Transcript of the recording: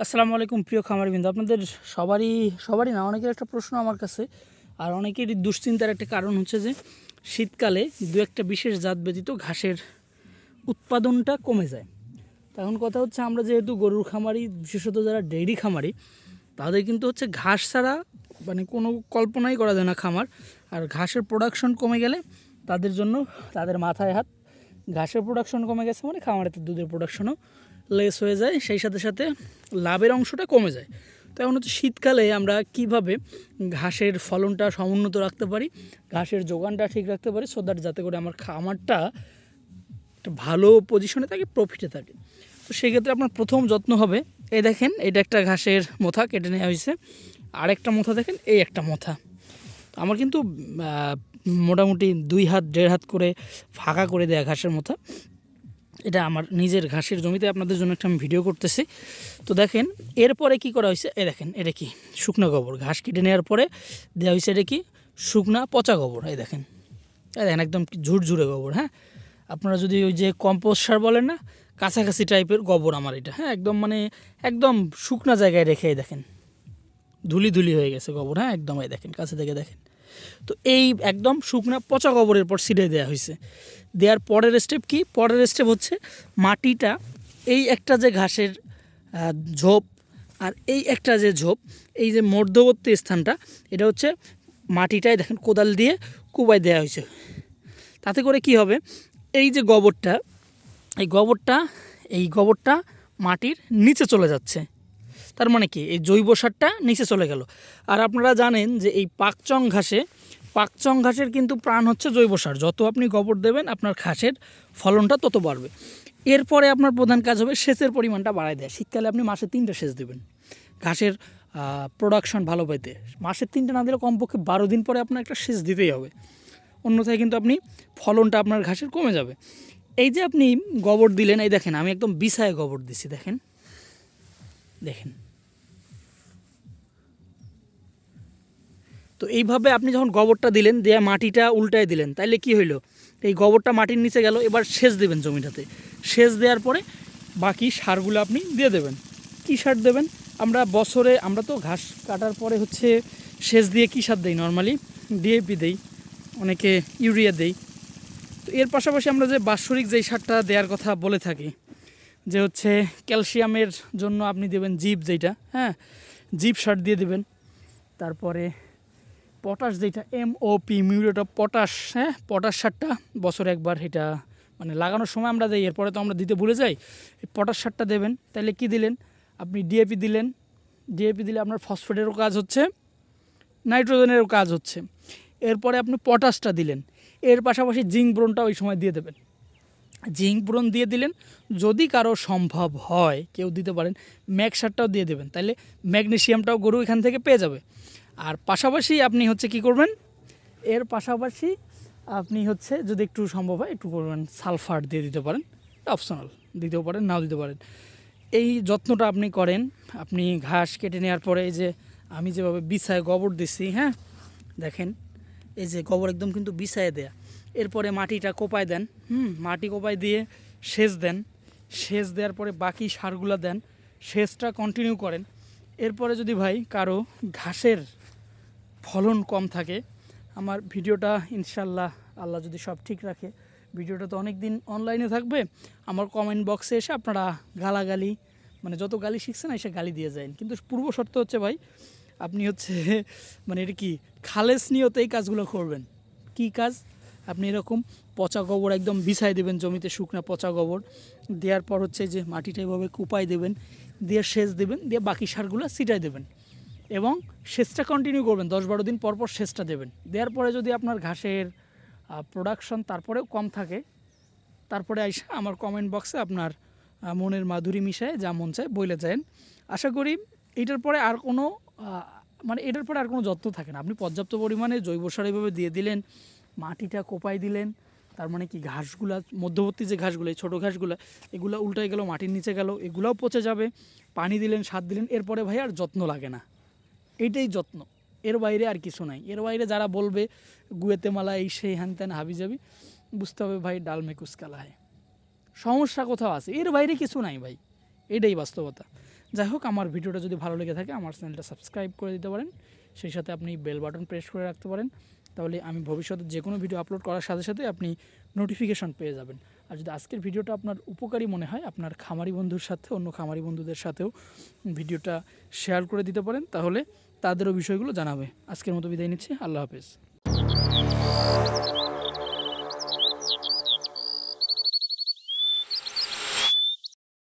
আসসালামু আলাইকুম, প্রিয় খামারবিন্দু। আপনাদের সবারই সবারই না, অনেকের একটা প্রশ্ন আমার কাছে, আর অনেকেরই দুশ্চিন্তার একটা কারণ হচ্ছে যে, শীতকালে দু একটা বিশেষ জাত ব্যতীত ঘাসের উৎপাদনটা কমে যায়। তখন কথা হচ্ছে, আমরা যেহেতু গরুর খামারি, বিশেষত যারা ডেইরি খামারি, তাদের কিন্তু হচ্ছে ঘাস ছাড়া মানে কোনো কল্পনাই করা যায় না খামার। আর ঘাসের প্রোডাকশন কমে গেলে তাদের জন্য, তাদের মাথায় হাত, ঘাসের প্রোডাকশন কমে গেছে মানে খামারেতে দুধের প্রোডাকশনও লেস হয়ে যায়, সেই সাথে সাথে লাভের অংশটা কমে যায়। তো এখন হচ্ছে শীতকালে আমরা কীভাবে ঘাসের ফলনটা সমুন্নত রাখতে পারি, ঘাসের যোগানটা ঠিক রাখতে পারি সো দ্যাট যাতে করে আমার খামারটা একটা ভালো পজিশনে থাকে প্রফিটে থাকে। তো সেক্ষেত্রে আপনার প্রথম যত্ন হবে, এই দেখেন, এটা একটা ঘাসের মোথা কেটে নেওয়া হয়েছে। আরেকটা মোথা দেখেন, এই একটা মোথা। আমার কিন্তু মোটামুটি দুই হাত, দেড় হাত করে ফাঁকা করে দেয়া ঘাসের মোথা। এটা আমার নিজের ঘাসের জমিতে আপনাদের জন্য একটা আমি ভিডিও করতেছি। তো দেখেন, এরপরে কি করা হয়েছে? এ দেখেন, এটা কি? শুকনো গোবর। ঘাস কেটে নেওয়ার পরে দেওয়া হয়েছে এটা কি? শুকনা পচা গোবর। এই দেখেন এই দেখেন একদম ঝুরঝুরে গোবর হ্যাঁ? আপনারা যদি ওই যে কম্পোস্ট সার বলেন না, কাছাকাছি টাইপের গোবর আমার এটা হ্যাঁ? একদম মানে একদম শুকনা জায়গায় রেখে দেখেন, ধুলি ধুলি হয়ে গেছে গোবর হ্যাঁ? একদম এই দেখেন, কাছে থেকে দেখেন। তো এই একদম শুকনা পচা গোবরের পর ছিঁড়ে দেওয়া হয়েছে। দেওয়ার পরের স্টেপ কি? পরের স্টেপ হচ্ছে মাটিটা, এই একটা যে ঘাসের ঝোপ আর এই একটা যে ঝোপ, এই যে মধ্যবর্তী স্থানটা, এটা হচ্ছে মাটিটায় দেখেন কোদাল দিয়ে কুবাই দেওয়া হয়েছে। তাতে করে কি হবে? এই যে গোবরটা, এই গোবরটা এই গোবরটা মাটির নিচে চলে যাচ্ছে। তার মানে কি? এই জৈব সারটা নিচে চলে গেল। আর আপনারা জানেন যে এই পাকচং ঘাসে, পাকচং ঘাসের কিন্তু প্রাণ হচ্ছে জৈব সার। যত আপনি গোবর দেবেন, আপনার ঘাসের ফলনটা তত বাড়বে। এরপরে আপনার প্রধান কাজ হবে সেচের পরিমাণটা বাড়ায় দেয়। শীতকালে আপনি মাসে তিনটা সেচ দেবেন। ঘাসের প্রোডাকশন ভালো পাইতে। মাসের তিনটা না দিলে কমপক্ষে বারো দিন পরে আপনার একটা সেচ দিতেই হবে। অন্যথায় কিন্তু আপনি ফলনটা আপনার ঘাসের কমে যাবে। এই যে আপনি গোবর দিলেন, এই দেখেন, আমি একদম বিছায় গোবর দিছি, দেখেন। দেখেন। তো এইভাবে আপনি যখন গোবরটা দিলেন, দেয়া মাটিটা উল্টায় দিলেন, তাইলে কি হইল? এই গোবরটা মাটির নিচে গেল, এবার সেচ দেবেন জমিটাতে। সেচ দেওয়ার পরে বাকি সারগুলো আপনি দিয়ে দেবেন। কী সার দেবেন? আমরা বছরে, আমরা তো ঘাস কাটার পরে হচ্ছে সেচ দিয়ে কী সার দেই নর্মালি ডিএপি দেই, অনেকে ইউরিয়া দেই। তো এর পাশাপাশি আমরা যে বাৎসরিক যেই সারটা দেওয়ার কথা বলে থাকি, যে হচ্ছে ক্যালসিয়ামের জন্য আপনি দেবেন জিপ যেটা হ্যাঁ? জিপ সার দিয়ে দেবেন। তারপরে পটাশ যেটা M O P muriate of potash হ্যাঁ? পটাশ সারটা বছরে একবার এটা মানে লাগানোর সময় আমরা দিই, এরপরে তো আমরা দিতে ভুলে যাই। এই পটাশ সারটা দেবেন তাহলে কি দিলেন? আপনি ডিএপি দিলেন ডিএপি দিলে আপনার ফসফেটেরও কাজ হচ্ছে, নাইট্রোজেনেরও কাজ হচ্ছে। এরপরে আপনি পটাশটা দিলেন, এর পাশাপাশি জিঙ্ক ব্রোনটা ওই সময় দিয়ে দেবেন। জিঙ্ক ব্রোন দিয়ে দিলেন, যদি কারও সম্ভব হয়, কেউ দিতে পারেন ম্যাক সারটাও দিয়ে দেবেন তাহলে ম্যাগনেশিয়ামটাও গরু এখান থেকে পেয়ে যাবে। আর পাশাপাশি আপনি হচ্ছে কি করবেন? এর পাশাপাশি আপনি হচ্ছে যদি একটু সম্ভব হয় একটু করবেন সালফার দিয়ে দিতে পারেন। অপশনাল দিতেও পারেন, নাও দিতে পারেন। এই যত্নটা আপনি করেন, আপনি ঘাস কেটে নেওয়ার পরে এই যে আমি যেভাবে বিছায় গোবর দিচ্ছি হ্যাঁ? দেখেন, এই যে গোবর একদম কিন্তু বিছায় দেয়া। এরপরে মাটিটা কোপায় দেন, হুম? মাটি কোপায় দিয়ে সেচ দেন। সেচ দেওয়ার পরে বাকি সারগুলো দেন। সেচটা কন্টিনিউ করেন। এরপরে যদি ভাই কারও ঘাসের ফলন কম থাকে। আমার ভিডিওটা ইনশাল্লাহ আল্লাহ যদি সব ঠিক রাখে, ভিডিওটা তো অনেক দিন অনলাইনে থাকবে, আমার কমেন্ট বক্সে এসে আপনারা গালাগালি মানে যত গালি শিখছেন এসে গালি দিয়ে যায় কিন্তু পূর্ব শর্ত হচ্ছে ভাই, আপনি হচ্ছে মানে এটা কি, খালেস নিয়তে এই কাজগুলো করবেন। কি কাজ? আপনি এরকম পচা গোবর একদম বিছাই দেবেন জমিতে শুকনা পচা গোবর, দেওয়ার পর হচ্ছে যে মাটিটা এভাবে কুপাই দেবেন, দিয়ে সেচ দেবেন, দিয়ে বাকি সারগুলো ছিটাই দেবেন। এবং সেচটা কন্টিনিউ করবেন, দশ বারো দিন পর পর সেচটা দেবেন। দেওয়ার পরে যদি আপনার ঘাসের প্রোডাকশন তারপরেও কম থাকে, তারপরে আইসা আমার কমেন্ট বক্সে আপনার মনের মাধুরী মিশায় যা মন চায় বইলে যায় আশা করি এটার পরে আর কোনো মানে এটার পরে আর কোনো যত্ন থাকে না। আপনি পর্যাপ্ত পরিমাণে জৈব সার এভাবে দিয়ে দিলেন, মাটিটা কোপাই দিলেন, তার মানে কি ঘাসগুলা, মধ্যবর্তী যে ঘাসগুলো, এই ছোটো ঘাসগুলো, এগুলো উল্টায় গেল, মাটির নিচে গেল, এগুলোও পচে যাবে, পানি দিলেন, সার দিলেন, এরপরে ভাই আর যত্ন লাগে না। এইটাই যত্ন। এর বাইরে আর কিছু নাই। এর বাইরে যারা বলবে, গুয়েতে মালা এই সেই হ্যান ত্যান, হাবি যাবি বুঝতে হবে ভাই ডাল মেকুস কালা হয় সমস্যা কোথাও আছে। এর বাইরে কিছু নাই ভাই। এটাই বাস্তবতা। যাই হোক, আমার ভিডিওটা যদি ভালো লেগে থাকে, আমার চ্যানেলটা সাবস্ক্রাইব করে দিতে পারেন। সেই সাথে আপনি বেল বাটন প্রেস করে রাখতে পারেন। তাহলে আমি ভবিষ্যতে যে কোনো ভিডিও আপলোড করার সাথে সাথে আপনি নোটিফিকেশন পেয়ে যাবেন। আর যদি আজকের ভিডিওটা আপনার উপকারী মনে হয়, আপনার খামারি বন্ধুর সাথে অন্য খামারি বন্ধুদের সাথেও ভিডিওটা শেয়ার করে দিতে পারেন, তাহলে তাদেরও বিষয়গুলো জানাবে। আজকের মতো বিদায় নিচ্ছি। আল্লাহ হাফেজ।